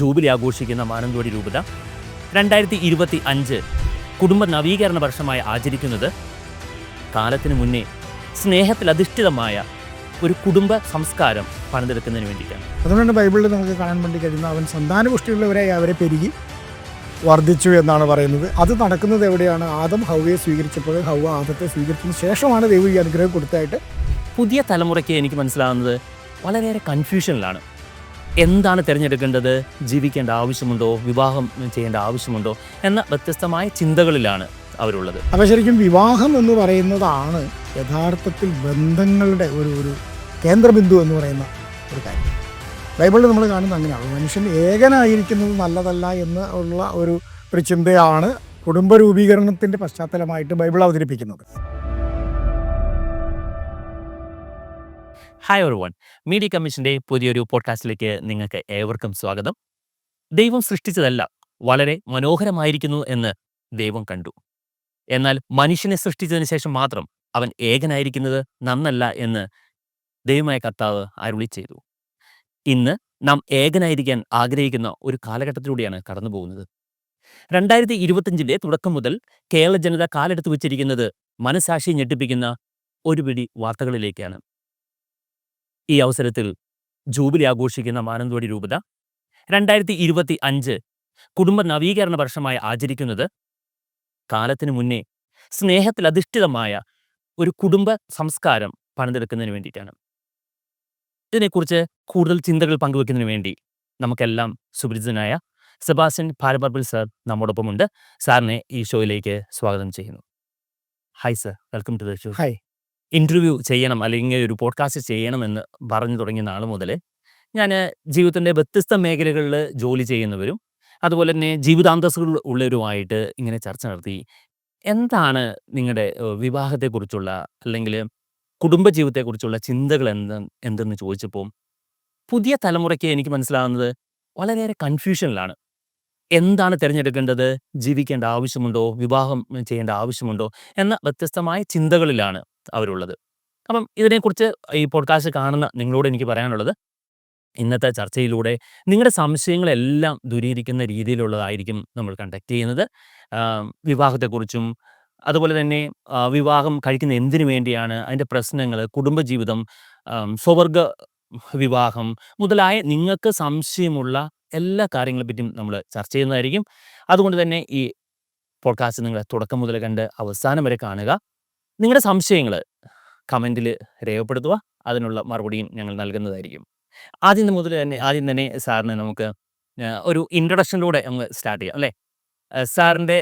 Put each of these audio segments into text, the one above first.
Jubilee ആഘോഷിക്കുന്ന മാനന്തവാടി രൂപത രണ്ടായിരത്തി ഇരുപത്തി അഞ്ച് കുടുംബ നവീകരണ വർഷമായി ആചരിക്കുന്നത് കാലത്തിന് മുന്നേ സ്നേഹത്തിൽ അധിഷ്ഠിതമായ ഒരു കുടുംബ സംസ്കാരം പണിതെടുക്കുന്നതിന് വേണ്ടിയിട്ടാണ്. അതുകൊണ്ട് ബൈബിളിൽ നമുക്ക് കാണാൻ വേണ്ടി കഴിയുന്ന അവൻ സന്താനപുഷ്ടിയുള്ളവരായി അവരെ പെരുകി വർദ്ധിച്ചു എന്നാണ് പറയുന്നത്. അത് നടക്കുന്നത് എവിടെയാണ്? ആദം ഹൗവയെ സ്വീകരിച്ചപ്പോൾ ഹൗവ ആദത്തെ സ്വീകരിച്ചതിന് ശേഷമാണ് ദൈവം ഈ അനുഗ്രഹം കൊടുത്തായിട്ട് പുതിയ തലമുറയ്ക്ക് എനിക്ക് മനസ്സിലാകുന്നത് വളരെയേറെ കൺഫ്യൂഷനിലാണ് എന്താണ് തിരഞ്ഞെടുക്കേണ്ടത്? ജീവിക്കേണ്ട ആവശ്യമുണ്ടോ? വിവാഹം ചെയ്യേണ്ട ആവശ്യമുണ്ടോ? എന്ന വ്യത്യസ്തമായ ചിന്തകളിലാണ് അവരുള്ളത്. അപ്പോൾ ശരിക്കും വിവാഹം എന്ന് പറയുന്നതാണ് യഥാർത്ഥത്തിൽ ബന്ധങ്ങളുടെ ഒരു ഒരു കേന്ദ്രബിന്ദു എന്ന് പറയുന്ന ഒരു കാര്യം. ബൈബിളിൽ നമ്മൾ കാണുന്നത് അങ്ങനെയാണ്. മനുഷ്യൻ ഏകനായിരിക്കുന്നത് നല്ലതല്ല എന്ന് ഉള്ള ഒരു ഒരു ചിന്തയാണ് കുടുംബ രൂപീകരണത്തിന്റെ പശ്ചാത്തലമായിട്ട് ബൈബിൾ അവതരിപ്പിക്കുന്നത്. ഹായ് ഒരു വൺ മീഡിയ കമ്മീഷന്റെ പുതിയൊരു പോഡ്കാസ്റ്റിലേക്ക് നിങ്ങൾക്ക് ഏവർക്കും സ്വാഗതം. ദൈവം സൃഷ്ടിച്ചതല്ല വളരെ മനോഹരമായിരിക്കുന്നു എന്ന് ദൈവം കണ്ടു. എന്നാൽ മനുഷ്യനെ സൃഷ്ടിച്ചതിന് ശേഷം മാത്രം അവൻ ഏകനായിരിക്കുന്നത് നന്നല്ല എന്ന് ദൈവമായ കർത്താവ് അരുളി ചെയ്തു. ഇന്ന് നാം ഏകനായിരിക്കാൻ ആഗ്രഹിക്കുന്ന ഒരു കാലഘട്ടത്തിലൂടെയാണ് കടന്നു പോകുന്നത്. രണ്ടായിരത്തി ഇരുപത്തിയഞ്ചിന്റെ തുടക്കം മുതൽ കേരള ജനത കാലെടുത്ത് വെച്ചിരിക്കുന്നത് മനസാക്ഷി ഞെട്ടിപ്പിക്കുന്ന ഒരു പിടി വാർത്തകളിലേക്കാണ്. ഈ അവസരത്തിൽ ജൂബിലി ആഘോഷിക്കുന്ന മാനന്തവാടി രൂപത രണ്ടായിരത്തി ഇരുപത്തി അഞ്ച് കുടുംബ നവീകരണ വർഷമായി ആചരിക്കുന്നത് കാലത്തിന് മുന്നേ സ്നേഹത്തിൽ അധിഷ്ഠിതമായ ഒരു കുടുംബ സംസ്കാരം പണിതെടുക്കുന്നതിന് വേണ്ടിയിട്ടാണ്. ഇതിനെക്കുറിച്ച് കൂടുതൽ ചിന്തകൾ പങ്കുവെക്കുന്നതിന് വേണ്ടി നമുക്കെല്ലാം സുപരിചിതനായ സെബാസ്റ്റ്യൻ ഭാരബർബിൾ സർ നമ്മോടൊപ്പമുണ്ട്. സാറിനെ ഈ ഷോയിലേക്ക് സ്വാഗതം ചെയ്യുന്നു. Hi sir welcome to the show hi interview ചെയ്യണം അല്ലെങ്കിൽ ഒരു പോഡ്കാസ്റ്റ് ചെയ്യണമെന്ന് പറഞ്ഞു തുടങ്ങിയ നാൾ മുതൽ ഞാൻ ജീവിതത്തിന്റെ വ്യത്യസ്ത മേഖലകളിൽ ജോലി ചെയ്യുന്നവരും അതുപോലെ തന്നെ ജീവിതാന്തസ്സുകൾ ഉള്ളവരുമായിട്ട് ഇങ്ങനെ ചർച്ച നടത്തി എന്താണ് നിങ്ങളുടെ വിവാഹത്തെക്കുറിച്ചുള്ള അല്ലെങ്കിൽ കുടുംബജീവിതത്തെക്കുറിച്ചുള്ള ചിന്തകൾ എന്ത് എന്തെന്ന് ചോദിച്ചപ്പോൾ പുതിയ തലമുറയ്ക്ക് എനിക്ക് മനസ്സിലാകുന്നത് വളരെയേറെ കൺഫ്യൂഷനിലാണ് എന്താണ് തിരഞ്ഞെടുക്കേണ്ടത്? ജീവിക്കേണ്ട ആവശ്യമുണ്ടോ? വിവാഹം ചെയ്യേണ്ട ആവശ്യമുണ്ടോ? എന്ന വ്യത്യസ്തമായ ചിന്തകളിലാണ് അവരുള്ളത്. അപ്പം ഇതിനെക്കുറിച്ച് ഈ പോഡ്കാസ്റ്റ് കാണുന്ന നിങ്ങളോട് എനിക്ക് പറയാനുള്ളത് ഇന്നത്തെ ചർച്ചയിലൂടെ നിങ്ങളുടെ സംശയങ്ങളെല്ലാം ദൂരീകരിക്കുന്ന രീതിയിലുള്ളതായിരിക്കും നമ്മൾ കണ്ടക്ട് ചെയ്യുന്നത്. വിവാഹത്തെക്കുറിച്ചും അതുപോലെ തന്നെ വിവാഹം കഴിക്കുന്ന എന്തിനു വേണ്ടിയാണ് അതിന്റെ പ്രശ്നങ്ങൾ കുടുംബജീവിതം സ്വവർഗ വിവാഹം മുതലായ നിങ്ങൾക്ക് സംശയമുള്ള എല്ലാ കാര്യങ്ങളെ പറ്റിയും നമ്മൾ ചർച്ച ചെയ്യുന്നതായിരിക്കും. അതുകൊണ്ട് തന്നെ ഈ പോഡ്കാസ്റ്റ് നിങ്ങൾ തുടക്കം മുതൽ കണ്ട് അവസാനം വരെ കാണുക. നിങ്ങളുടെ സംശയങ്ങൾ കമന്റിൽ രേഖപ്പെടുത്തുക. അതിനുള്ള മറുപടിയും ഞങ്ങൾ നൽകുന്നതായിരിക്കും. ആദ്യം മുതൽ തന്നെ ആദ്യം തന്നെ സാറിന് നമുക്ക് ഒരു ഇൻട്രൊഡക്ഷനിലൂടെ നമ്മൾ സ്റ്റാർട്ട് ചെയ്യാം അല്ലേ? സാറിന്റെ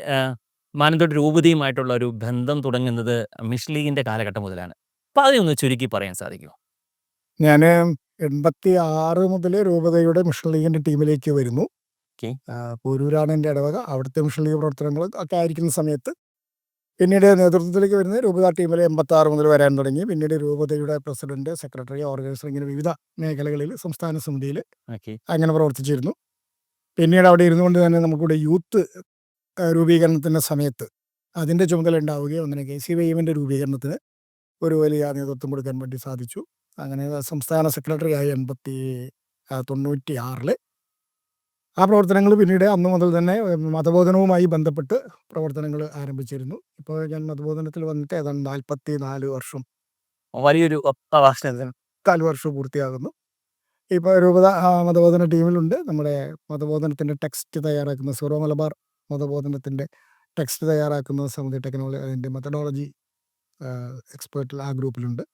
മാനന്തോട് രൂപതയുമായിട്ടുള്ള ഒരു ബന്ധം തുടങ്ങുന്നത് മിഷ് ലീഗിന്റെ കാലഘട്ടം മുതലാണ്. അപ്പോൾ അതിനൊന്ന് ചുരുക്കി പറയാൻ സാധിക്കുമോ? ഞാൻ എൺപത്തി ആറ് മുതൽ രൂപതയുടെ മിഷൻ ലീഗിന്റെ ടീമിലേക്ക് വരുന്നു. പോരൂരാണ് എന്റെ ഇടവക. അവിടുത്തെ മിഷൻ ലീഗ് പ്രവർത്തനങ്ങൾ ഒക്കെ ആയിരിക്കുന്ന സമയത്ത് പിന്നീട് നേതൃത്വത്തിലേക്ക് വരുന്നത് രൂപത ടീമിൽ എൺപത്തി ആറ് മുതൽ വരാൻ തുടങ്ങി. പിന്നീട് രൂപതയുടെ പ്രസിഡന്റ് സെക്രട്ടറി ഓർഗനൈസർ ഇങ്ങനെ വിവിധ മേഖലകളിൽ സംസ്ഥാന സമിതിയിൽ ഓക്കെ. അങ്ങനെ പ്രവർത്തിച്ചിരുന്നു. പിന്നീട് അവിടെ ഇരുന്നുകൊണ്ട് തന്നെ നമുക്കിവിടെ യൂത്ത് രൂപീകരണത്തിന്റെ സമയത്ത് അതിന്റെ ചുമതല ഉണ്ടാവുകയും അങ്ങനെ കെ സി വൈമിന്റെ രൂപീകരണത്തിന് ഒരു വലിയ നേതൃത്വം കൊടുക്കാൻ വേണ്ടി സാധിച്ചു. അങ്ങനെ സംസ്ഥാന സെക്രട്ടറി ആയി എൺപത്തി തൊണ്ണൂറ്റി ആറിൽ ആ പ്രവർത്തനങ്ങൾ പിന്നീട് അന്ന് മുതൽ തന്നെ മതബോധനവുമായി ബന്ധപ്പെട്ട് പ്രവർത്തനങ്ങൾ ആരംഭിച്ചിരുന്നു. ഇപ്പോൾ ഞാൻ മതബോധനത്തിൽ വന്നിട്ട് ഏതാണ്ട് നാൽപ്പത്തി നാല് വർഷം വലിയൊരു നാല് വർഷം പൂർത്തിയാകുന്നു. ഇപ്പോൾ രൂപത ആ, മതബോധന ടീമിലുണ്ട്. നമ്മുടെ മതബോധനത്തിന്റെ ടെക്സ്റ്റ് തയ്യാറാക്കുന്ന സീറോ മലബാർ മതബോധനത്തിന്റെ ടെക്സ്റ്റ് തയ്യാറാക്കുന്ന സമിതി ടെക്നോളജി അതിന്റെ മെത്തഡോളജി എക്സ്പേർട്ടിൽ ആ ഗ്രൂപ്പിലുണ്ട്.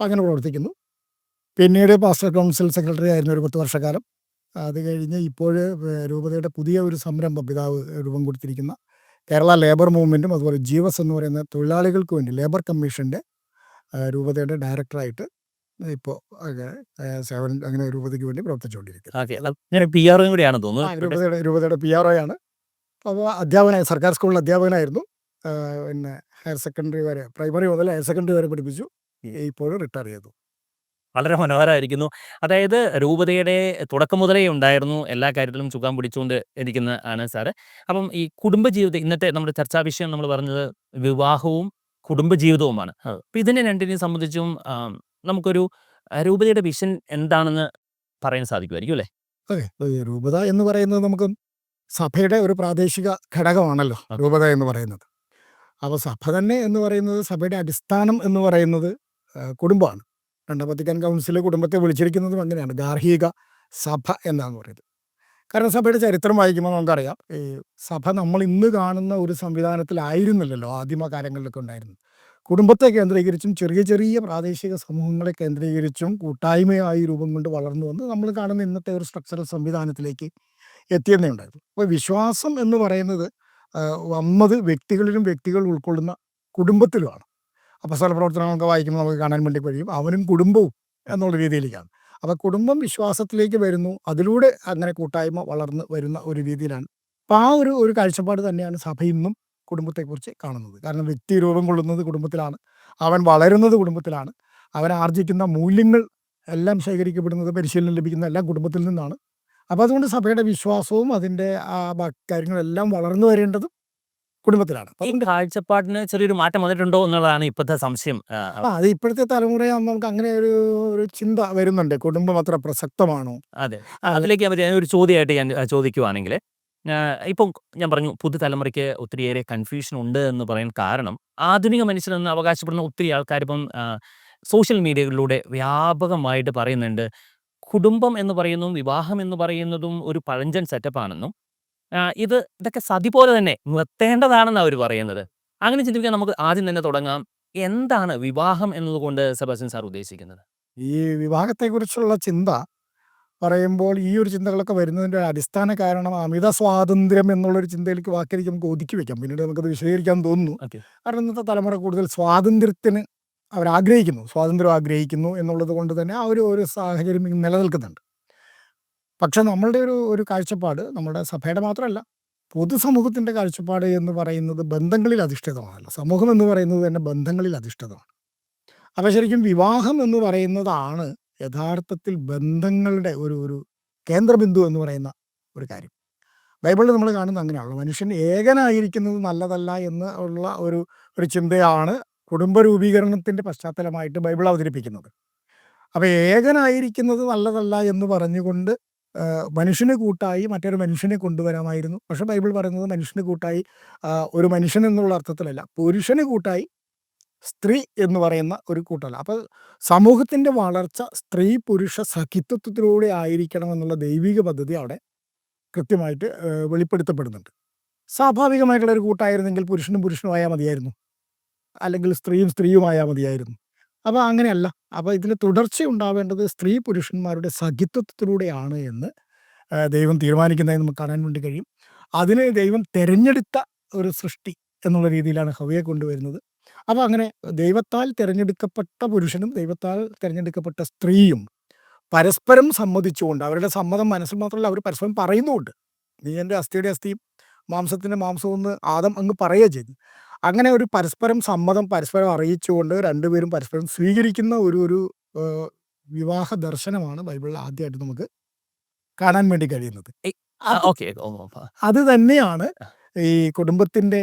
അങ്ങനെ പ്രവർത്തിക്കുന്നു. പിന്നീട് പാസ്റ്റർ കൗൺസിൽ സെക്രട്ടറി ആയിരുന്നു ഒരു പത്ത് വർഷക്കാലം. അത് കഴിഞ്ഞ് ഇപ്പോൾ രൂപതയുടെ പുതിയ ഒരു സംരംഭം പിതാവ് രൂപം കൊടുത്തിരിക്കുന്ന കേരള ലേബർ മൂവ്മെന്റും അതുപോലെ ജീവസ് എന്ന് പറയുന്ന തൊഴിലാളികൾക്ക് വേണ്ടി ലേബർ കമ്മീഷന്റെ രൂപതയുടെ ഡയറക്ടറായിട്ട് ഇപ്പോൾ സേവനം അങ്ങനെ രൂപതയ്ക്ക് വേണ്ടി പ്രവർത്തിച്ചുകൊണ്ടിരിക്കുന്നത് രൂപതയുടെ രൂപതയുടെ പി ആർ ഒ ആണ് അപ്പോൾ അധ്യാപകനായി സർക്കാർ സ്കൂളിൽ അധ്യാപകനായിരുന്നു. പിന്നെ ഹയർ സെക്കൻഡറി വരെ പ്രൈമറി മുതൽ ഹയർ സെക്കൻഡറി വരെ പഠിപ്പിച്ചു. ഇപ്പോഴും റിട്ടയർ ചെയ്തു. വളരെ മനോഹരമായിരിക്കുന്നു അതായത് രൂപതയുടെ തുടക്കം മുതലേ ഉണ്ടായിരുന്നു. എല്ലാ കാര്യത്തിലും ചുക്കാൻ പിടിച്ചുകൊണ്ട് ഇരിക്കുന്ന ആണ് സാറ്. അപ്പം ഈ കുടുംബജീവിതം ഇന്നത്തെ നമ്മുടെ ചർച്ചാ വിഷയം നമ്മൾ പറഞ്ഞത് വിവാഹവും കുടുംബജീവിതവുമാണ്. അപ്പം ഇതിനെ രണ്ടിനെയും സംബന്ധിച്ചും ആം, നമുക്കൊരു രൂപതയുടെ വിഷൻ എന്താണെന്ന് പറയാൻ സാധിക്കുമായിരിക്കും അല്ലേ? അതെ. ഈ രൂപത എന്ന് പറയുന്നത് നമുക്ക് സഭയുടെ ഒരു പ്രാദേശിക ഘടകമാണല്ലോ. രൂപത എന്ന് പറയുന്നത്. അപ്പോൾ സഭ തന്നെ എന്ന് പറയുന്നത് സഭയുടെ അടിസ്ഥാനം എന്ന് പറയുന്നത് കുടുംബമാണ്. രണ്ടാം കൗൺസിൽ കുടുംബത്തെ വിളിച്ചിരിക്കുന്നതും അങ്ങനെയാണ്. ഗാർഹിക സഭ എന്നാണ് പറയുന്നത്. കാരണം സഭയുടെ ചരിത്രം വായിക്കുമ്പോൾ നമുക്കറിയാം ഈ സഭ നമ്മൾ ഇന്ന് കാണുന്ന ഒരു സംവിധാനത്തിലായിരുന്നില്ലല്ലോ ആദിമ കാലങ്ങളിലൊക്കെ ഉണ്ടായിരുന്നത്. കുടുംബത്തെ കേന്ദ്രീകരിച്ചും ചെറിയ ചെറിയ പ്രാദേശിക സമൂഹങ്ങളെ കേന്ദ്രീകരിച്ചും കൂട്ടായ്മയായി രൂപം കൊണ്ട് വളർന്നു വന്ന് നമ്മൾ കാണുന്ന ഇന്നത്തെ ഒരു സ്ട്രക്ചറൽ സംവിധാനത്തിലേക്ക് എത്തിയെന്നേ ഉണ്ടായിരുന്നു. അപ്പോൾ വിശ്വാസം എന്ന് പറയുന്നത് വന്നത് വ്യക്തികളിലും വ്യക്തികൾ ഉൾക്കൊള്ളുന്ന കുടുംബത്തിലുമാണ്. അപ്പസ്തല പ്രവർത്തനങ്ങളൊക്കെ വായിക്കുമ്പോൾ നമുക്ക് കാണാൻ വേണ്ടി കഴിയും. അവനും കുടുംബവും എന്നുള്ള രീതിയിലേക്കാണ്. അപ്പോൾ കുടുംബം വിശ്വാസത്തിലേക്ക് വരുന്നു. അതിലൂടെ അങ്ങനെ കൂട്ടായ്മ വളർന്ന് വരുന്ന ഒരു രീതിയിലാണ്. അപ്പോൾ ആ ഒരു ഒരു കാഴ്ചപ്പാട് തന്നെയാണ് സഭ ഇന്നും കുടുംബത്തെക്കുറിച്ച് കാണുന്നത്. കാരണം വ്യക്തി രൂപം കൊള്ളുന്നത് കുടുംബത്തിലാണ്. അവൻ വളരുന്നത് കുടുംബത്തിലാണ്. അവൻ ആർജിക്കുന്ന മൂല്യങ്ങൾ എല്ലാം ശേഖരിക്കപ്പെടുന്നത് പരിശീലനം ലഭിക്കുന്ന എല്ലാം കുടുംബത്തിൽ നിന്നാണ്. അപ്പോൾ അതുകൊണ്ട് സഭയുടെ വിശ്വാസവും അതിന്റെ ആ കാര്യങ്ങളെല്ലാം വളർന്നു വരേണ്ടതും കുടുംബത്തിലാണ്. കാഴ്ചപ്പാടിന് ചെറിയൊരു മാറ്റം വന്നിട്ടുണ്ടോ എന്നുള്ളതാണ് ഇപ്പോഴത്തെ സംശയം. അത് ഇപ്പോഴത്തെ തലമുറയാകുമ്പോൾ നമുക്ക് അങ്ങനെ ഒരു ഒരു ചിന്ത വരുന്നുണ്ട്. കുടുംബം അത്ര പ്രസക്തമാണോ? അതെ. അതിലേക്ക് ഞാൻ ഒരു ചോദ്യമായിട്ട് ഞാൻ ചോദിക്കുവാണെങ്കിൽ ഇപ്പം ഞാൻ പറഞ്ഞു പുതുതലമുറയ്ക്ക് ഒത്തിരിയേറെ കൺഫ്യൂഷൻ ഉണ്ട് എന്ന് പറയാൻ കാരണം ആധുനിക മനുഷ്യനെന്ന് അവകാശപ്പെടുന്ന ഒത്തിരി ആൾക്കാർ ഇപ്പം സോഷ്യൽ മീഡിയകളിലൂടെ വ്യാപകമായിട്ട് പറയുന്നുണ്ട്. കുടുംബം എന്ന് പറയുന്നതും വിവാഹം എന്ന് പറയുന്നതും ഒരു പഴഞ്ചൻ സെറ്റപ്പാണെന്നും ഇത് ഇതൊക്കെ സതി പോലെ തന്നെ നിർത്തേണ്ടതാണെന്ന് അവർ പറയുന്നത്. അങ്ങനെ ചിന്തിക്കാൻ നമുക്ക് ആദ്യം തന്നെ തുടങ്ങാം. എന്താണ് വിവാഹം എന്നതുകൊണ്ട് സെബാസ്റ്റ്യൻ സാർ ഉദ്ദേശിക്കുന്നത്? ഈ വിവാഹത്തെക്കുറിച്ചുള്ള ചിന്ത പറയുമ്പോൾ ഈ ഒരു ചിന്തകളൊക്കെ വരുന്നതിന്റെ അടിസ്ഥാന കാരണം അമിത സ്വാതന്ത്ര്യം എന്നുള്ളൊരു ചിന്തയിലേക്ക് വാക്കിലേക്ക് നമുക്ക് ഒതുക്കി വെക്കാം. പിന്നീട് നമുക്കത് വിശദീകരിക്കാൻ തോന്നുന്നു. കാരണം ഇന്നത്തെ തലമുറ കൂടുതൽ സ്വാതന്ത്ര്യത്തിന് അവർ ആഗ്രഹിക്കുന്നു സ്വാതന്ത്ര്യം ആഗ്രഹിക്കുന്നു എന്നുള്ളത് കൊണ്ട് തന്നെ ആ ഒരു ഒരു സാഹചര്യം നിലനിൽക്കുന്നുണ്ട്. പക്ഷെ നമ്മളുടെ ഒരു ഒരു കാഴ്ചപ്പാട് നമ്മുടെ സഭയുടെ മാത്രമല്ല പൊതുസമൂഹത്തിന്റെ കാഴ്ചപ്പാട് എന്ന് പറയുന്നത് ബന്ധങ്ങളിൽ അധിഷ്ഠിതമാണല്ലോ. സമൂഹം എന്ന് പറയുന്നത് തന്നെ ബന്ധങ്ങളിൽ അധിഷ്ഠിതമാണ്. അപ്പോൾ ശരിക്കും വിവാഹം എന്ന് പറയുന്നതാണ് യഥാർത്ഥത്തിൽ ബന്ധങ്ങളുടെ ഒരു ഒരു കേന്ദ്രബിന്ദു എന്ന് പറയുന്ന ഒരു കാര്യം. ബൈബിളിൽ നമ്മൾ കാണുന്നത് അങ്ങനെയാണല്ലോ. മനുഷ്യൻ ഏകനായിരിക്കുന്നത് നല്ലതല്ല എന്ന് ഉള്ള ഒരു ഒരു ചിന്തയാണ് കുടുംബ രൂപീകരണത്തിന്റെ പശ്ചാത്തലമായിട്ട് ബൈബിൾ അവതരിപ്പിക്കുന്നത്. അപ്പോൾ ഏകനായിരിക്കുന്നത് നല്ലതല്ല എന്ന് പറഞ്ഞുകൊണ്ട് മനുഷ്യന് കൂട്ടായി മറ്റൊരു മനുഷ്യനെ കൊണ്ടുവരാമായിരുന്നു. പക്ഷെ ബൈബിൾ പറയുന്നത് മനുഷ്യന് കൂട്ടായി ഒരു മനുഷ്യൻ എന്നുള്ള അർത്ഥത്തിലല്ല. പുരുഷന് കൂട്ടായി സ്ത്രീ എന്ന് പറയുന്ന ഒരു കൂട്ടല്ല. അപ്പോൾ സമൂഹത്തിന്റെ വളർച്ച സ്ത്രീ പുരുഷ സഖിത്വത്തിലൂടെ ആയിരിക്കണം എന്നുള്ള ദൈവിക പദ്ധതി അവിടെ കൃത്യമായിട്ട് വെളിപ്പെടുത്തപ്പെടുന്നുണ്ട്. സ്വാഭാവികമായിട്ടുള്ള ഒരു കൂട്ടായിരുന്നെങ്കിൽ പുരുഷനും പുരുഷനുമായാൽ മതിയായിരുന്നു. അല്ലെങ്കിൽ സ്ത്രീയും സ്ത്രീയുമായാൽ മതിയായിരുന്നു. അപ്പോൾ അങ്ങനെയല്ല. അപ്പോൾ ഇതിന് തുടർച്ച ഉണ്ടാവേണ്ടത് സ്ത്രീ പുരുഷന്മാരുടെ സഖിത്വത്തിലൂടെയാണ് എന്ന് ദൈവം തീരുമാനിക്കുന്നതായി നമുക്ക് കാണാൻ വേണ്ടി കഴിയും. അതിന് ദൈവം തിരഞ്ഞെടുത്ത ഒരു സൃഷ്ടി എന്നുള്ള രീതിയിലാണ് ഹവയെ കൊണ്ടുവരുന്നത്. അപ്പോൾ അങ്ങനെ ദൈവത്താൽ തിരഞ്ഞെടുക്കപ്പെട്ട പുരുഷനും ദൈവത്താൽ തിരഞ്ഞെടുക്കപ്പെട്ട സ്ത്രീയും പരസ്പരം സമ്മതിച്ചുകൊണ്ട് അവരുടെ സമ്മതം മനസ്സിൽ മാത്രമല്ല അവർ പരസ്പരം പറയുന്നുമുണ്ട്. നീ എന്റെ അസ്ഥിയുടെ അസ്ഥിയും മാംസത്തിന്റെ മാംസവും എന്ന് ആദം അങ്ങ് പറയുക ചെയ്തു അങ്ങനെ ഒരു പരസ്പരം സമ്മതം പരസ്പരം അറിയിച്ചുകൊണ്ട് രണ്ടുപേരും പരസ്പരം സ്വീകരിക്കുന്ന ഒരു ഒരു വിവാഹ ദർശനമാണ് ബൈബിളിൽ ആദ്യമായിട്ട് നമുക്ക് കാണാൻ വേണ്ടി കഴിയുന്നത്. അത് ഓക്കെ അത് തന്നെയാണ് ഈ കുടുംബത്തിന്റെ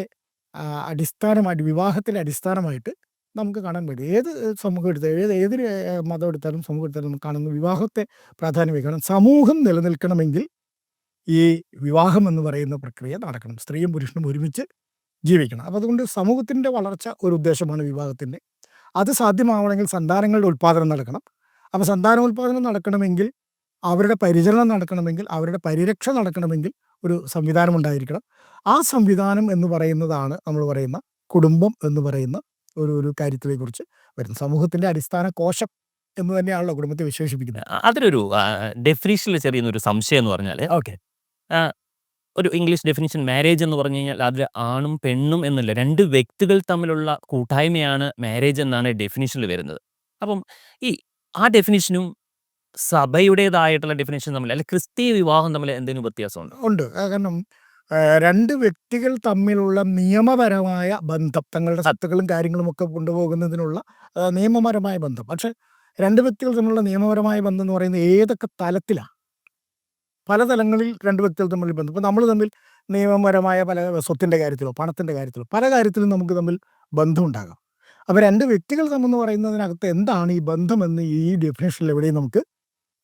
അടിസ്ഥാനമായിട്ട് വിവാഹത്തിന്റെ അടിസ്ഥാനമായിട്ട് നമുക്ക് കാണാൻ പറ്റും. ഏത് സമൂഹം എടുത്താലും ഏത് ഏത് മതം എടുത്താലും സമൂഹം എടുത്താലും നമുക്ക് കാണുന്ന വിവാഹത്തെ പ്രാധാന്യം വയ്ക്കണം സമൂഹം നിലനിൽക്കണമെങ്കിൽ ഈ വിവാഹം എന്ന് പറയുന്ന പ്രക്രിയ നടക്കണം. സ്ത്രീയും പുരുഷനും ഒരുമിച്ച് ജീവിക്കണം. അപ്പം അതുകൊണ്ട് സമൂഹത്തിന്റെ വളർച്ച ഒരു ഉദ്ദേശമാണ് വിവാഹത്തിന്റെ അത് സാധ്യമാവണമെങ്കിൽ സന്താനങ്ങളുടെ ഉൽപ്പാദനം നടക്കണം. അപ്പോൾ സന്താനോൽപാദനം നടക്കണമെങ്കിൽ അവരുടെ പരിചരണം നടക്കണമെങ്കിൽ അവരുടെ പരിരക്ഷ നടക്കണമെങ്കിൽ ഒരു സംവിധാനം ഉണ്ടായിരിക്കണം. ആ സംവിധാനം എന്ന് പറയുന്നതാണ് നമ്മൾ പറയുന്ന കുടുംബം എന്ന് പറയുന്ന ഒരു ഒരു കാര്യത്തിനെക്കുറിച്ച് വരുന്ന വരുന്നത്. സമൂഹത്തിന്റെ അടിസ്ഥാന കോശം എന്ന് തന്നെയാണല്ലോ കുടുംബത്തെ വിശേഷിപ്പിക്കുന്നത്. അതിലൊരു ഡെഫിനേഷനിൽ ചെറിയൊരു സംശയം എന്ന് പറഞ്ഞാൽ ഓക്കെ. ഒരു ഇംഗ്ലീഷ് ഡെഫിനിഷൻ മാരേജ് എന്ന് പറഞ്ഞു കഴിഞ്ഞാൽ അതിൽ ആണും പെണ്ണും എന്നല്ല. രണ്ട് വ്യക്തികൾ തമ്മിലുള്ള കൂട്ടായ്മയാണ് മാരേജ് എന്നാണ് ഡെഫിനിഷനിൽ വരുന്നത്. അപ്പം ഈ ആ ഡെഫിനിഷനും സഭയുടേതായിട്ടുള്ള ഡെഫിനിഷൻ തമ്മിൽ അല്ലെങ്കിൽ ക്രിസ്തീയ വിവാഹം തമ്മിൽ എന്തെങ്കിലും വ്യത്യാസമുണ്ട്? ഉണ്ട്. കാരണം രണ്ട് വ്യക്തികൾ തമ്മിലുള്ള നിയമപരമായ ബന്ധം തങ്ങളുടെ സത്തുക്കളും കാര്യങ്ങളും ഒക്കെ കൊണ്ടുപോകുന്നതിനുള്ള നിയമപരമായ ബന്ധം. പക്ഷെ രണ്ട് വ്യക്തികൾ തമ്മിലുള്ള നിയമപരമായ ബന്ധം എന്ന് പറയുന്നത് ഏതൊക്കെ തലത്തിലാണ് പല തലങ്ങളിൽ രണ്ട് വ്യക്തികൾ തമ്മിൽ ബന്ധം. ഇപ്പോൾ നമ്മൾ തമ്മിൽ നിയമപരമായ പല സ്വത്തിന്റെ കാര്യത്തിലോ പണത്തിന്റെ കാര്യത്തിലോ പല കാര്യത്തിലും നമുക്ക് തമ്മിൽ ബന്ധമുണ്ടാകാം അപ്പോൾ രണ്ട് വ്യക്തികൾ തമ്മെന്ന് പറയുന്നതിനകത്ത് എന്താണ് ഈ ബന്ധമെന്ന് ഈ ഡെഫിനേഷനിൽ എവിടെയും നമുക്ക്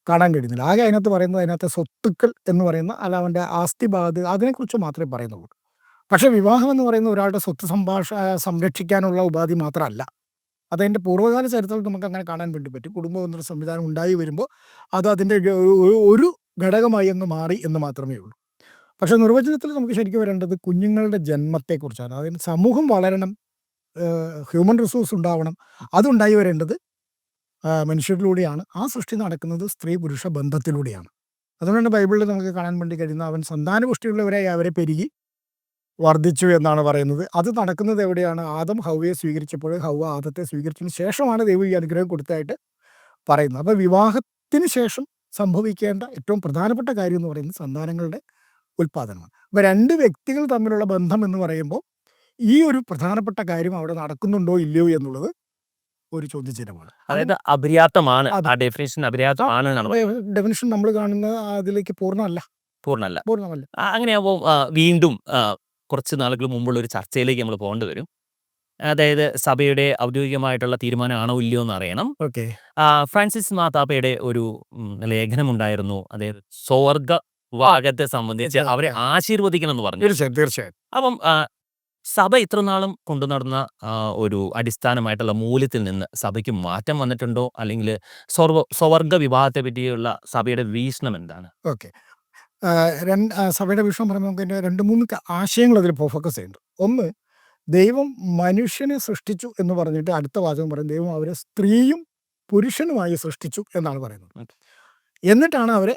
കാണാൻ കഴിയുന്നില്ല. ആകെ അതിനകത്ത് പറയുന്നത് അതിനകത്തെ സ്വത്തുക്കൾ എന്ന് പറയുന്ന അല്ല അവന്റെ ആസ്തി ബാധ്യത അതിനെക്കുറിച്ച് മാത്രമേ പറയുന്നുള്ളൂ. പക്ഷേ വിവാഹം എന്ന് പറയുന്ന ഒരാളുടെ സ്വത്ത് സംഭാഷ സംരക്ഷിക്കാനുള്ള ഉപാധി മാത്രമല്ല. അതതിന്റെ പൂർവകാല ചരിത്രത്തിൽ നമുക്ക് അങ്ങനെ കാണാൻ വേണ്ടി പറ്റും. കുടുംബ സംവിധാനം ഉണ്ടായി വരുമ്പോൾ അത് അതിന്റെ ഒരു ഘടകമായി അങ്ങ് മാറി എന്ന് മാത്രമേ ഉള്ളൂ. പക്ഷെ നിർവചനത്തിൽ നമുക്ക് ശരിക്കും വരേണ്ടത് കുഞ്ഞുങ്ങളുടെ ജന്മത്തെക്കുറിച്ചാണ്. അതായത് സമൂഹം വളരണം ഹ്യൂമൻ റിസോഴ്സ് ഉണ്ടാവണം അതുണ്ടായി വരേണ്ടത് മനുഷ്യരിലൂടെയാണ്. ആ സൃഷ്ടി നടക്കുന്നത് സ്ത്രീ പുരുഷ ബന്ധത്തിലൂടെയാണ്. അതുകൊണ്ടാണ് ബൈബിളിൽ നമുക്ക് കാണാൻ വേണ്ടി കഴിയുന്ന അവൻ സന്താനപുഷ്ടിയുള്ളവരായി അവരെ പെരുകി വർദ്ധിച്ചു എന്നാണ് പറയുന്നത്. അത് നടക്കുന്നത് എവിടെയാണ്? ആദം ഹൗവയെ സ്വീകരിച്ചപ്പോൾ ഹൗവ ആദത്തെ സ്വീകരിച്ചതിന് ശേഷമാണ് ദൈവം ഈ അനുഗ്രഹം കൊടുത്തതായിട്ട് പറയുന്നത്. അപ്പോൾ വിവാഹത്തിന് ശേഷം സംഭവിക്കേണ്ട ഏറ്റവും പ്രധാനപ്പെട്ട കാര്യം എന്ന് പറയുന്നത് സന്താനങ്ങളുടെ ഉൽപ്പാദനമാണ്. അപ്പോൾ രണ്ട് വ്യക്തികൾ തമ്മിലുള്ള ബന്ധം എന്ന് പറയുമ്പോൾ ഈ ഒരു പ്രധാനപ്പെട്ട കാര്യം അവിടെ നടക്കുന്നുണ്ടോ ഇല്ലയോ എന്നുള്ളത് ഒരു ചോദ്യചിഹ്നമാണ്. അതായത് അപര്യാപ്തമാണ്. ആ ഡെഫിനേഷൻ അപര്യാപ്തമാണ് ഡെഫിനേഷൻ. നമ്മൾ കാണുന്ന അതിലേക്ക് പൂർണമല്ല. പൂർണമല്ല. പൂർണമല്ല. അങ്ങനെയാകുമ്പോൾ വീണ്ടും കുറച്ച് നാളുകൾ മുമ്പുള്ള ഒരു ചർച്ചയിലേക്ക് നമ്മൾ പോകേണ്ടി വരും. അതായത് സഭയുടെ ഔദ്യോഗികമായിട്ടുള്ള തീരുമാനമാണോ ഇല്ലയോ എന്ന് അറിയണം. ഓക്കെ. ഫ്രാൻസിസ് മാതാപ്പയുടെ ഒരു ഉം, ലേഖനം ഉണ്ടായിരുന്നു അതായത് സ്വർഗ വാഗത്തെ സംബന്ധിച്ച്. അവരെ ആശീർവദിക്കണം എന്ന് പറഞ്ഞു. തീർച്ചയായും തീർച്ചയായും. അപ്പം ആ, സഭ ഇത്രനാളും കൊണ്ടു നടന്ന ആ, ഒരു അടിസ്ഥാനമായിട്ടുള്ള മൂല്യത്തിൽ നിന്ന് സഭയ്ക്ക് മാറ്റം വന്നിട്ടുണ്ടോ? അല്ലെങ്കിൽ സ്വർവ സ്വർഗ വിവാഹത്തെ പറ്റിയുള്ള സഭയുടെ വീക്ഷണം എന്താണ്? ഓക്കെ. രണ്ട് ആ, സഭയുടെ വിഷയം പറയുമ്പോൾ നമുക്ക് രണ്ട് മൂന്ന് ക- ആശയങ്ങൾ അതിൽ ഫോക്കസ് ചെയ്യുന്നുണ്ട്. ഒന്ന് ദൈവം മനുഷ്യനെ സൃഷ്ടിച്ചു എന്ന് പറഞ്ഞിട്ട് അടുത്ത വാചകം പറയും ദൈവം അവരെ സ്ത്രീയും പുരുഷനുമായി സൃഷ്ടിച്ചു എന്നാണ് പറയുന്നത്. എന്നിട്ടാണ് അവരെ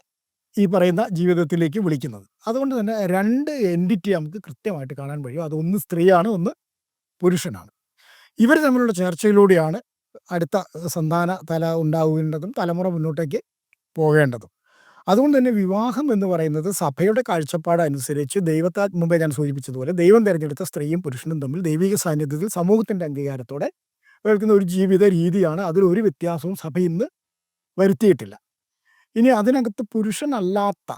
ഈ പറയുന്ന ജീവിതത്തിലേക്ക് വിളിക്കുന്നത്. അതുകൊണ്ട് തന്നെ രണ്ട് എന്റിറ്റി നമുക്ക് കൃത്യമായിട്ട് കാണാൻ കഴിയും. അതൊന്ന് സ്ത്രീയാണ് ഒന്ന് പുരുഷനാണ്. ഇവർ തമ്മിലുള്ള ചേർച്ചയിലൂടെയാണ് അടുത്ത സന്താന തല ഉണ്ടാകേണ്ടതും തലമുറ മുന്നോട്ടേക്ക് പോകേണ്ടതും. അതുകൊണ്ട് തന്നെ വിവാഹം എന്ന് പറയുന്നത് സഭയുടെ കാഴ്ചപ്പാട് അനുസരിച്ച് ദൈവത്താൽ മുമ്പേ ഞാൻ സൂചിപ്പിച്ചതുപോലെ ദൈവം തിരഞ്ഞെടുത്ത സ്ത്രീയും പുരുഷനും തമ്മിൽ ദൈവിക സാന്നിധ്യത്തിൽ സമൂഹത്തിന്റെ അംഗീകാരത്തോടെ കേൾക്കുന്ന ഒരു ജീവിത രീതിയാണ്. അതിലൊരു വ്യത്യാസവും സഭ ഇന്ന് വരുത്തിയിട്ടില്ല. ഇനി അതിനകത്ത് പുരുഷനല്ലാത്ത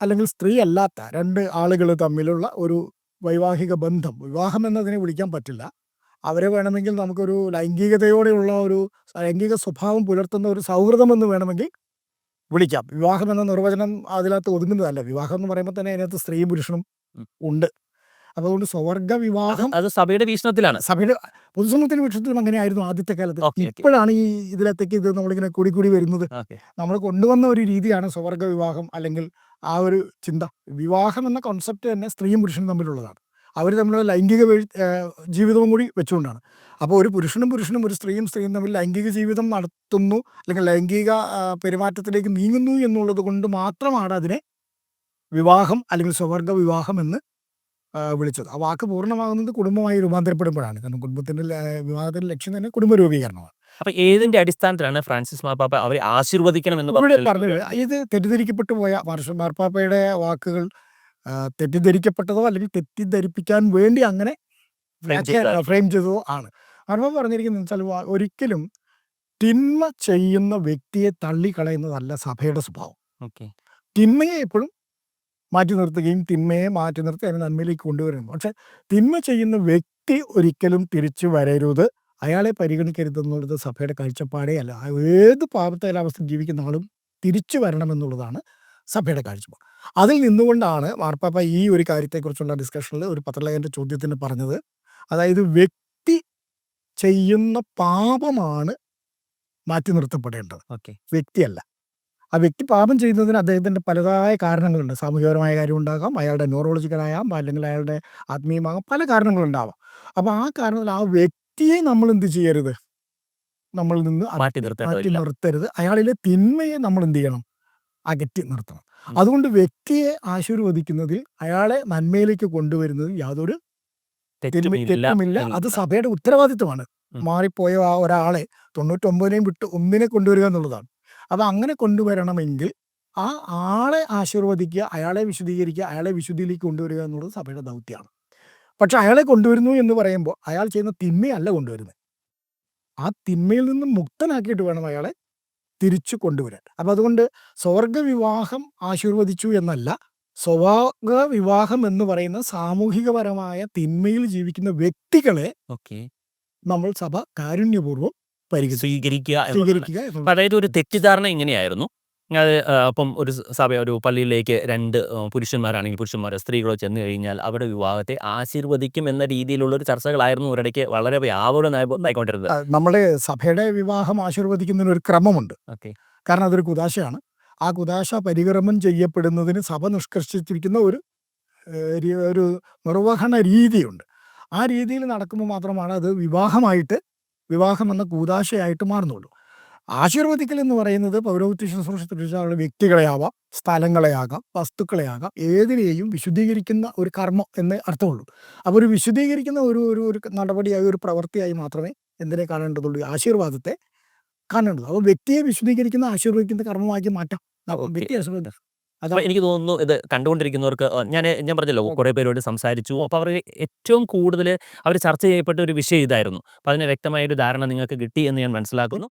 അല്ലെങ്കിൽ സ്ത്രീ അല്ലാത്ത രണ്ട് ആളുകൾ തമ്മിലുള്ള ഒരു വൈവാഹിക ബന്ധം വിവാഹം എന്നതിനെ വിളിക്കാൻ പറ്റില്ല. അവരെ വേണമെങ്കിൽ നമുക്കൊരു ലൈംഗികതയോടെയുള്ള ഒരു ലൈംഗിക സ്വഭാവം പുലർത്തുന്ന ഒരു സൗഹൃദം എന്ന് വേണമെങ്കിൽ വിളിക്കാം. വിവാഹം എന്ന നിർവചനം അതിനകത്ത് ഒതുങ്ങുന്നതല്ല. വിവാഹം എന്ന് പറയുമ്പോൾ തന്നെ അതിനകത്ത് സ്ത്രീയും പുരുഷനും. ഉണ്ട്. അപ്പോൾ അതുകൊണ്ട് സ്വർഗ വിവാഹം അത് സഭയുടെ വീക്ഷണത്തിലാണ്. സഭയുടെ പൊതുസമൂഹത്തിന് വിഷയത്തിലും അങ്ങനെയായിരുന്നു ആദ്യത്തെ കാലത്ത്. ഇപ്പോഴാണ് ഈ ഇതിലത്തേക്ക് ഇത് നമ്മളിങ്ങനെ കൂടി കൂടി വരുന്നത് നമ്മൾ കൊണ്ടുവന്ന ഒരു രീതിയാണ് സ്വർഗ വിവാഹം അല്ലെങ്കിൽ ആ ഒരു ചിന്ത. വിവാഹം എന്ന കോൺസെപ്റ്റ് തന്നെ സ്ത്രീയും പുരുഷനും തമ്മിലുള്ളതാണ്. അവർ തമ്മിലുള്ള ലൈംഗിക ജീവിതവും കൂടി വെച്ചുകൊണ്ടാണ്. അപ്പോൾ ഒരു പുരുഷനും പുരുഷനും ഒരു സ്ത്രീയും സ്ത്രീയും തമ്മിൽ ലൈംഗിക ജീവിതം നടത്തുന്നു അല്ലെങ്കിൽ ലൈംഗിക പെരുമാറ്റത്തിലേക്ക് നീങ്ങുന്നു എന്നുള്ളത് കൊണ്ട് മാത്രമാണ് അതിനെ വിവാഹം അല്ലെങ്കിൽ സ്വവർഗ വിവാഹം എന്ന് വിളിച്ചത്. ആ വാക്ക് പൂർണമാകുന്നത് കുടുംബമായി രൂപാന്തരപ്പെടുമ്പോഴാണ്. കാരണം കുടുംബത്തിന്റെ വിവാഹത്തിന്റെ ലക്ഷ്യം തന്നെ കുടുംബ രൂപീകരണമാണ് അപ്പൊ ഏതിന്റെ അടിസ്ഥാനത്തിലാണ് ഫ്രാൻസിസ് മാർപ്പാപ്പ അവരെ ആശീർവദിക്കണം എന്ന് പറഞ്ഞു പറഞ്ഞത്? ഇത് തെറ്റിദ്ധരിക്കപ്പെട്ടു പോയ മാർപ്പാപ്പയുടെ വാക്കുകൾ തെറ്റിദ്ധരിക്കപ്പെട്ടതോ അല്ലെങ്കിൽ തെറ്റിദ്ധരിപ്പിക്കാൻ വേണ്ടി അങ്ങനെ ചെയ്തതാണ്. ഫ്രെയിം ചെയ്തതോ ആണ്. അനുഭവം പറഞ്ഞിരിക്കുന്നത് വെച്ചാൽ വ- ഒരിക്കലും തിന്മ ചെയ്യുന്ന വ്യക്തിയെ തള്ളിക്കളയുന്നതല്ല സഭയുടെ സ്വഭാവം. ഓക്കെ. തിന്മയെ എപ്പോഴും മാറ്റി നിർത്തുകയും തിന്മയെ മാറ്റി നിർത്തി അതിനെ നന്മയിലേക്ക് കൊണ്ടുവരുന്നു. പക്ഷെ തിന്മ ചെയ്യുന്ന വ്യക്തി ഒരിക്കലും തിരിച്ചു വരരുത്. അയാളെ പരിഗണിക്കരുത് പരിഗണിക്കരുതെന്നുള്ളത് സഭയുടെ കാഴ്ചപ്പാടേ അല്ല. ഏത് പാപത്തെ അവസ്ഥ ജീവിക്കുന്ന ആളും തിരിച്ചു വരണമെന്നുള്ളതാണ് സഭയുടെ കാഴ്ചപ്പാട്. അതിൽ നിന്നുകൊണ്ടാണ് മാർപ്പാപ്പ ഈ ഒരു കാര്യത്തെക്കുറിച്ചുള്ള ഡിസ്കഷനിൽ ഒരു പത്രലേഖന്റെ ചോദ്യത്തിന് പറഞ്ഞത്. അതായത് വ്യക്തി ചെയ്യുന്ന പാപമാണ് മാറ്റി നിർത്തപ്പെടേണ്ടത്. ഓക്കെ. വ്യക്തിയല്ല. ആ വ്യക്തി പാപം ചെയ്യുന്നതിന് അദ്ദേഹത്തിന്റെ പലതായ കാരണങ്ങളുണ്ട്. സാമൂഹികപരമായ കാര്യം ഉണ്ടാകാം അയാളുടെ ന്യൂറോളജിക്കലായാം അല്ലെങ്കിൽ അയാളുടെ ആത്മീയമാകാം പല കാരണങ്ങളുണ്ടാവാം. അപ്പോൾ ആ കാരണത്തിൽ ആ വ്യക്തിയെ നമ്മൾ എന്ത് ചെയ്യരുത്? നമ്മളിൽ നിന്ന് മാറ്റി മാറ്റി നിർത്തരുത്. അയാളിലെ തിന്മയെ നമ്മൾ എന്ത് ചെയ്യണം? അകറ്റി നിർത്തണം. അതുകൊണ്ട് വ്യക്തിയെ ആശീർവദിക്കുന്നതിൽ അയാളെ നന്മയിലേക്ക് കൊണ്ടുവരുന്നതിൽ യാതൊരു തെറ്റുമില്ല അത് സഭയുടെ ഉത്തരവാദിത്വമാണ്. മാറിപ്പോയ ആ ഒരാളെ തൊണ്ണൂറ്റൊമ്പതിനെയും വിട്ട് ഒന്നിനെ കൊണ്ടുവരിക എന്നുള്ളതാണ്. അപ്പം അങ്ങനെ കൊണ്ടുവരണമെങ്കിൽ ആ ആളെ ആശീർവദിക്കുക അയാളെ വിശദീകരിക്കുക അയാളെ വിശുദ്ധിയിലേക്ക് കൊണ്ടുവരിക എന്നുള്ളത് സഭയുടെ ദൗത്യമാണ്. പക്ഷെ അയാളെ കൊണ്ടുവരുന്നു എന്ന് പറയുമ്പോൾ അയാൾ ചെയ്യുന്ന തിന്മയല്ല കൊണ്ടുവരുന്നത്. ആ തിന്മയിൽ നിന്ന് മുക്തനാക്കിയിട്ട് വേണം അയാളെ തിരിച്ചു കൊണ്ടുവരാൻ. അപ്പം അതുകൊണ്ട് സ്വർഗവിവാഹം ആശീർവദിച്ചു എന്നല്ല സ്വഭാവ വിവാഹം എന്ന് പറയുന്ന സാമൂഹികപരമായ തിന്മയിൽ ജീവിക്കുന്ന വ്യക്തികളെ ഓക്കെ. നമ്മൾ സഭ കാരുണ്യപൂർവം പരിഗണിച്ചു സ്വീകരിക്കുക അതായത് ഒരു തെറ്റിദ്ധാരണ ഇങ്ങനെയായിരുന്നു. അത് അപ്പം ഒരു സഭ ഒരു പള്ളിയിലേക്ക് 2 ഏഹ്, പുരുഷന്മാരാണെങ്കിൽ പുരുഷന്മാരോ, സ്ത്രീകളോ ചെന്ന് കഴിഞ്ഞാൽ അവരുടെ വിവാഹത്തെ ആശീർവദിക്കും എന്ന രീതിയിലുള്ള ഒരു ചർച്ചകളായിരുന്നു ഒരിടയ്ക്ക് വളരെ വ്യാപകമായി ഉണ്ടായിക്കൊണ്ടിരുന്നത്. നമ്മുടെ സഭയുടെ വിവാഹം ആശീർവദിക്കുന്നതിന് ഒരു ക്രമമുണ്ട്. ഓക്കെ. കാരണം അതൊരു കുദാശയാണ്. ആ കുദാശ പരിക്രമം ചെയ്യപ്പെടുന്നതിന് സഭ നിഷ്കർഷിച്ചിരിക്കുന്ന ഒരു ഏഹ്, രി ഒരു നിർവഹണ രീതിയുണ്ട്. ആ രീതിയിൽ നടക്കുമ്പോൾ മാത്രമാണ് അത് വിവാഹമായിട്ട് വിവാഹം എന്ന കൂദാശയായിട്ട് മാറുന്നുള്ളൂ. ആശീർവദിക്കൽ എന്ന് പറയുന്നത് പൗരോഹിത്യ ശുശ്രൂഷ തിരിച്ചുള്ള വ്യക്തികളെയാവാം, സ്ഥലങ്ങളെയാകാം, വസ്തുക്കളെയാകാം ഏതിനെയും വിശുദ്ധീകരിക്കുന്ന ഒരു കർമ്മം എന്ന് അർത്ഥമുള്ളൂ. അപ്പോൾ ഒരു വിശുദ്ധീകരിക്കുന്ന ഒരു ഒരു ഒരു നടപടിയായി ഒരു പ്രവൃത്തിയായി മാത്രമേ എന്തിനെ കാണേണ്ടതുള്ളൂ ആശീർവാദത്തെ കാണേണ്ടത്. അപ്പോൾ വ്യക്തിയെ വിശുദ്ധീകരിക്കുന്ന ആശീർവദിക്കുന്ന കർമ്മമാക്കി മാറ്റാം. വ്യക്തി. അപ്പോൾ എനിക്ക് തോന്നുന്നു ഇത് കണ്ടുകൊണ്ടിരിക്കുന്നവർക്ക് ഞാൻ ഞാൻ പറഞ്ഞല്ലോ കുറെ പേരോട് സംസാരിച്ചു. അപ്പോൾ അവർ ഏറ്റവും കൂടുതൽ അവർ ചർച്ച ചെയ്യപ്പെട്ട ഒരു വിഷയം ഇതായിരുന്നു. അപ്പോൾ അതിന് വ്യക്തമായ ഒരു ധാരണ നിങ്ങൾക്ക് കിട്ടി എന്ന് ഞാൻ മനസ്സിലാക്കുന്നു.